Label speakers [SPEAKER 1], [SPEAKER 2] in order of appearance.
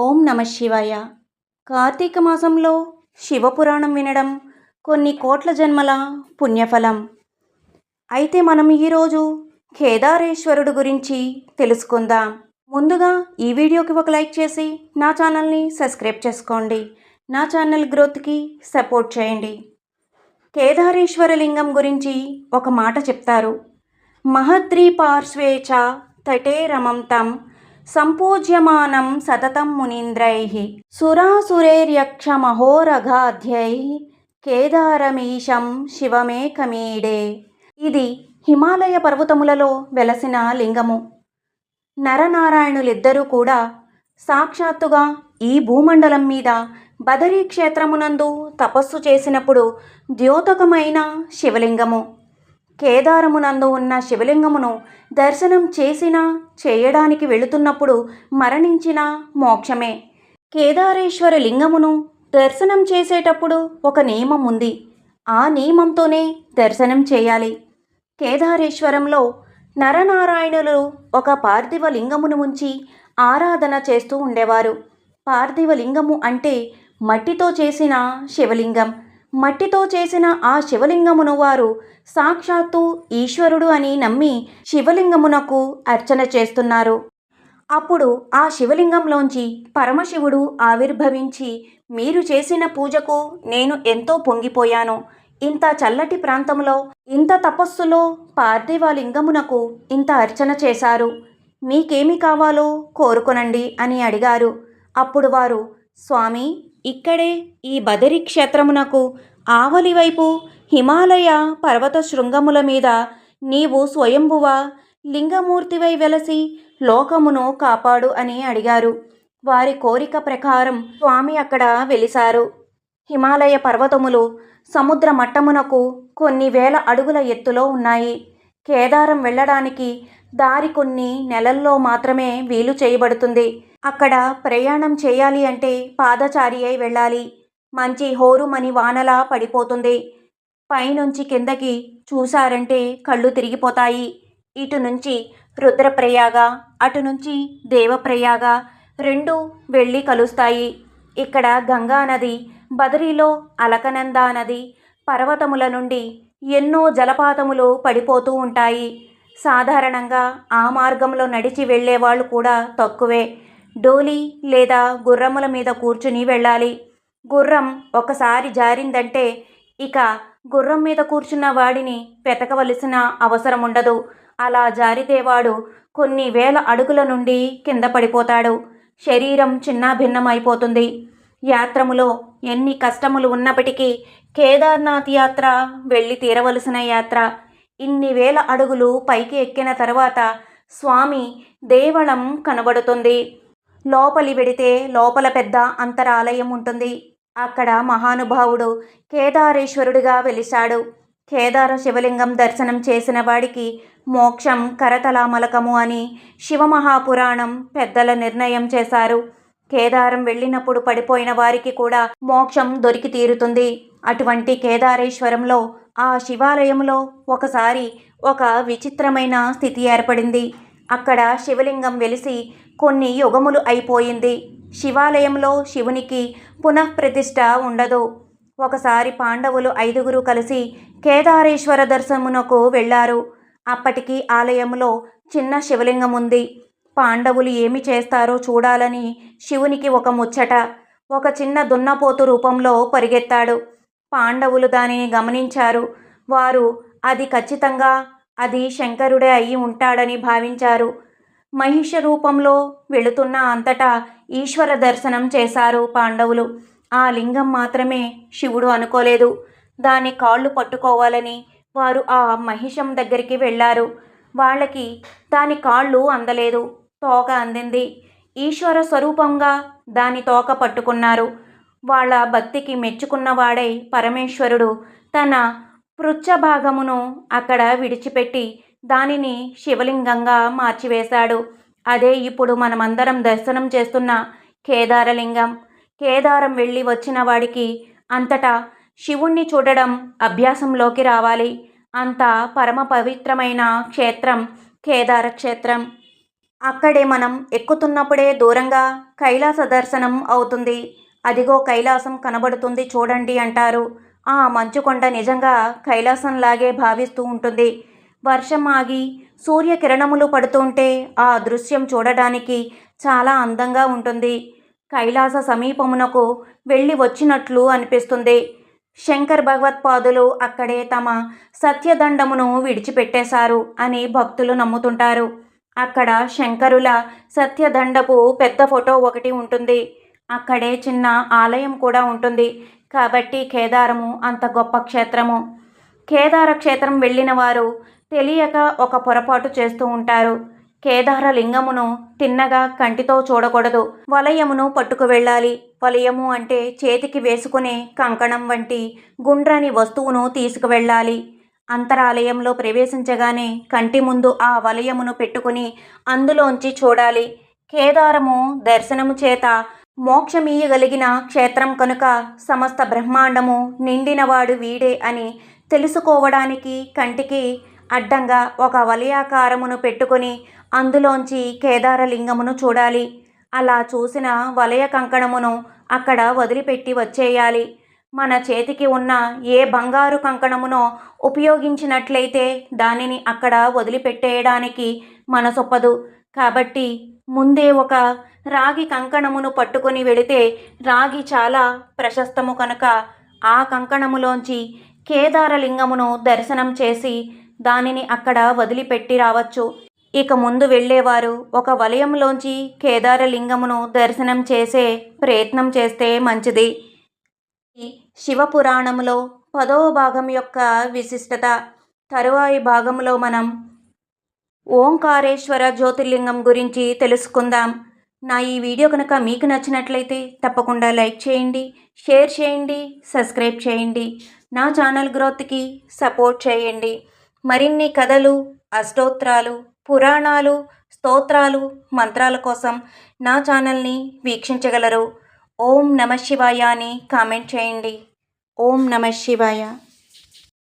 [SPEAKER 1] ఓం నమ శివాయ. కార్తీక మాసంలో శివపురాణం వినడం కొన్ని కోట్ల జన్మల పుణ్యఫలం. అయితే మనం ఈరోజు కేదారేశ్వరుడు గురించి తెలుసుకుందాం. ముందుగా ఈ వీడియోకి ఒక లైక్ చేసి నా ఛానల్ని సబ్స్క్రైబ్ చేసుకోండి. నా ఛానల్ గ్రోత్కి సపోర్ట్ చేయండి. కేదారేశ్వర లింగం గురించి ఒక మాట చెప్తారు. మహద్రి పార్శ్వేచ తటే రమం తం సంపూజ్యమానం సతతం మునీంద్రై సురాసురేర్యక్ష మహోరగాధ్యై కేదారమీశం శివమేకమీడే. ఇది హిమాలయ పర్వతములలో వెలసిన లింగము. నరనారాయణులిద్దరూ కూడా సాక్షాత్తుగా ఈ భూమండలం మీద బదరీ క్షేత్రమునందు తపస్సు చేసినప్పుడు ద్యోతకమైన శివలింగము. కేదారమునందు ఉన్న శివలింగమును దర్శనం చేసినా చేయడానికి వెళుతున్నప్పుడు మరణించిన మోక్షమే. కేదారేశ్వర లింగమును దర్శనం చేసేటప్పుడు ఒక నియమం ఉంది ఆ నియమంతోనే దర్శనం చేయాలి. కేదారేశ్వరంలో నరనారాయణులు ఒక పార్థివ లింగమును ఉంచి ఆరాధన చేస్తూ ఉండేవారు. పార్థివ లింగము అంటే మట్టితో చేసిన శివలింగం. మట్టితో చేసిన ఆ శివలింగమును వారు సాక్షాత్తు ఈశ్వరుడు అని నమ్మి శివలింగమునకు అర్చన చేస్తున్నారు. అప్పుడు ఆ శివలింగంలోంచి పరమశివుడు ఆవిర్భవించి మీరు చేసిన పూజకు నేను ఎంతో పొంగిపోయాను. ఇంత చల్లటి ప్రాంతంలో ఇంత తపస్సులో పార్థివ లింగమునకు ఇంత అర్చన చేశారు. మీకేమి కావాలో కోరుకొనండి అని అడిగారు. అప్పుడు వారు స్వామి ఇక్కడే ఈ బదరి క్షేత్రమునకు ఆవలి వైపు హిమాలయ పర్వత శృంగముల మీద నీవు స్వయంభువ లింగమూర్తివై వెలసి లోకమును కాపాడు అని అడిగారు. వారి కోరిక ప్రకారం స్వామి అక్కడ వెలిశారు హిమాలయ పర్వతములు సముద్ర మట్టమునకు కొన్ని వేల అడుగుల ఎత్తులో ఉన్నాయి. కేదారం వెళ్ళడానికి దారి కొన్ని నెలల్లో మాత్రమే వీలు చేయబడుతుంది. అక్కడ ప్రయాణం చేయాలి అంటే పాదచారి అయి వెళ్ళాలి. మంచి హోరుమని వానలా పడిపోతుంది. పైనుంచి కిందకి చూశారంటే కళ్ళు తిరిగిపోతాయి. ఇటు నుంచి రుద్రప్రయాగ అటు నుంచి దేవప్రయాగ రెండు వెళ్ళి కలుస్తాయి. ఇక్కడ గంగా నది బదరీలో అలకనందా నది పర్వతముల నుండి ఎన్నో జలపాతములు పడిపోతూ ఉంటాయి. సాధారణంగా ఆ మార్గంలో నడిచి వెళ్ళేవాళ్ళు కూడా తక్కువే. డోలి లేదా గుర్రముల మీద కూర్చుని వెళ్ళాలి. గుర్రం ఒకసారి జారిందంటే ఇక గుర్రం మీద కూర్చున్న వాడిని వెతకవలసిన అవసరం ఉండదు. అలా జారితే వాడు కొన్ని వేల అడుగుల నుండి కింద పడిపోతాడు. శరీరం చిన్నాభిన్నమైపోతుంది. యాత్రములో ఎన్ని కష్టములు ఉన్నప్పటికీ కేదార్నాథ్ యాత్ర వెళ్ళి తీరవలసిన యాత్ర. ఇన్ని వేల అడుగులు పైకి ఎక్కిన తర్వాత స్వామి దేవళం కనబడుతుంది. లోపలి వెడితే లోపల పెద్ద అంతరాలయం ఉంటుంది. అక్కడ మహానుభావుడు కేదారేశ్వరుడిగా వెలిశాడు. కేదార శివలింగం దర్శనం చేసిన వాడికి మోక్షం కరతలామలకము అని శివమహాపురాణం పెద్దల నిర్ణయం చేశారు. కేదారం వెళ్ళినప్పుడు పడిపోయిన వారికి కూడా మోక్షం దొరికి తీరుతుంది అటువంటి కేదారేశ్వరంలో ఆ శివాలయంలో ఒకసారి ఒక విచిత్రమైన స్థితి ఏర్పడింది. అక్కడ శివలింగం వెలిసి కొన్ని యుగములు అయిపోయింది. శివాలయంలో శివునికి పునఃప్రతిష్ఠ ఉండదు. ఒకసారి పాండవులు ఐదుగురు కలిసి కేదారేశ్వర దర్శనమునకు వెళ్ళారు. అప్పటికి ఆలయంలో చిన్న శివలింగం ఉంది. పాండవులు ఏమి చేస్తారో చూడాలని శివునికి ఒక ముచ్చట ఒక చిన్న దున్నపోతు రూపంలో పరిగెత్తాడు. పాండవులు దానిని గమనించారు. వారు అది ఖచ్చితంగా అది శంకరుడే అయి ఉంటాడని భావించారు. మహిష రూపంలో వెళుతున్న అంతటా ఈశ్వర దర్శనం చేశారు పాండవులు. ఆ లింగం మాత్రమే శివుడు అనుకోలేదు. దాని కాళ్ళు పట్టుకోవాలని వారు ఆ మహిషం దగ్గరికి వెళ్ళారు. వాళ్ళకి దాని కాళ్ళు అందలేదు. తోక అందింది. ఈశ్వర స్వరూపంగా దాని తోక పట్టుకున్నారు. వాళ్ళ భక్తికి మెచ్చుకున్నవాడై పరమేశ్వరుడు తన పృచ్ఛభాగమును అక్కడ విడిచిపెట్టి దానిని శివలింగంగా మార్చివేశాడు. అదే ఇప్పుడు మనమందరం దర్శనం చేస్తున్న కేదారలింగం. కేదారం వెళ్ళి వచ్చిన వాడికి అంతటా శివుణ్ణి చూడడం అభ్యాసంలోకి రావాలి. అంత పరమ పవిత్రమైన క్షేత్రం కేదార క్షేత్రం. అక్కడే మనం ఎక్కుతున్నప్పుడే దూరంగా కైలాస దర్శనం అవుతుంది. అదిగో కైలాసం కనబడుతుంది చూడండి అంటారు. ఆ మంచుకొండ నిజంగా కైలాసంలాగే భావిస్తూ ఉంటుంది. వర్షం ఆగి సూర్యకిరణములు పడుతుంటే ఆ దృశ్యం చూడడానికి చాలా అందంగా ఉంటుంది. కైలాస సమీపమునకు వెళ్ళి వచ్చినట్లు అనిపిస్తుంది. శంకర్ భగవత్పాదులు అక్కడే తమ సత్యదండమును విడిచిపెట్టేశారు అని భక్తులు నమ్ముతుంటారు. అక్కడ శంకరుల సత్యదండపు పెద్ద ఫోటో ఒకటి ఉంటుంది. అక్కడే చిన్న ఆలయం కూడా ఉంటుంది. కాబట్టి కేదారము అంత గొప్ప క్షేత్రము. కేదార క్షేత్రం వెళ్ళిన వారు తెలియక ఒక పొరపాటు చేస్తూ ఉంటారు. కేదార లింగమును తిన్నగా కంటితో చూడకూడదు. వలయమును పట్టుకు వెళ్ళాలి. వలయము అంటే చేతికి వేసుకునే కంకణం వంటి గుండ్రని వస్తువును తీసుకువెళ్ళాలి. అంతరాలయంలో ప్రవేశించగానే కంటి ముందు ఆ వలయమును పెట్టుకుని అందులోంచి చూడాలి. కేదారము దర్శనము చేత మోక్షమీయగలిగిన క్షేత్రం కనుక సమస్త బ్రహ్మాండము నిండినవాడు వీడే అని తెలుసుకోవడానికి కంటికి అడ్డంగా ఒక వలయాకారమును పెట్టుకొని అందులోంచి కేదారలింగమును చూడాలి. అలా చూసిన వలయ కంకణమును అక్కడ వదిలిపెట్టి వచ్చేయాలి. మన చేతికి ఉన్న ఏ బంగారు కంకణమునో ఉపయోగించినట్లయితే దానిని అక్కడ వదిలిపెట్టేయడానికి మనసొప్పదు. కాబట్టి ముందే ఒక రాగి కంకణమును పట్టుకొని వెళితే రాగి చాలా ప్రశస్తము కనుక ఆ కంకణములోంచి కేదారలింగమును దర్శనం చేసి దానిని అక్కడ వదిలిపెట్టి రావచ్చు. ఇక ముందు వెళ్ళేవారు ఒక వలయంలోంచి కేదారలింగమును దర్శనం చేసే ప్రయత్నం చేస్తే మంచిది. ఈ శివపురాణంలో పదవ భాగం యొక్క విశిష్టత తరువాయి భాగంలో మనం ఓంకారేశ్వర జ్యోతిర్లింగం గురించి తెలుసుకుందాం. నా ఈ వీడియో కనుక మీకు నచ్చినట్లయితే తప్పకుండా లైక్ చేయండి షేర్ చేయండి సబ్స్క్రైబ్ చేయండి. నా ఛానల్ గ్రోత్కి సపోర్ట్ చేయండి. మరిన్ని కథలు అష్టోత్రాలు పురాణాలు స్తోత్రాలు మంత్రాల కోసం నా ఛానల్ని వీక్షించగలరు. ఓం నమ శివాయ అని కామెంట్ చేయండి. ఓం నమ శివాయ.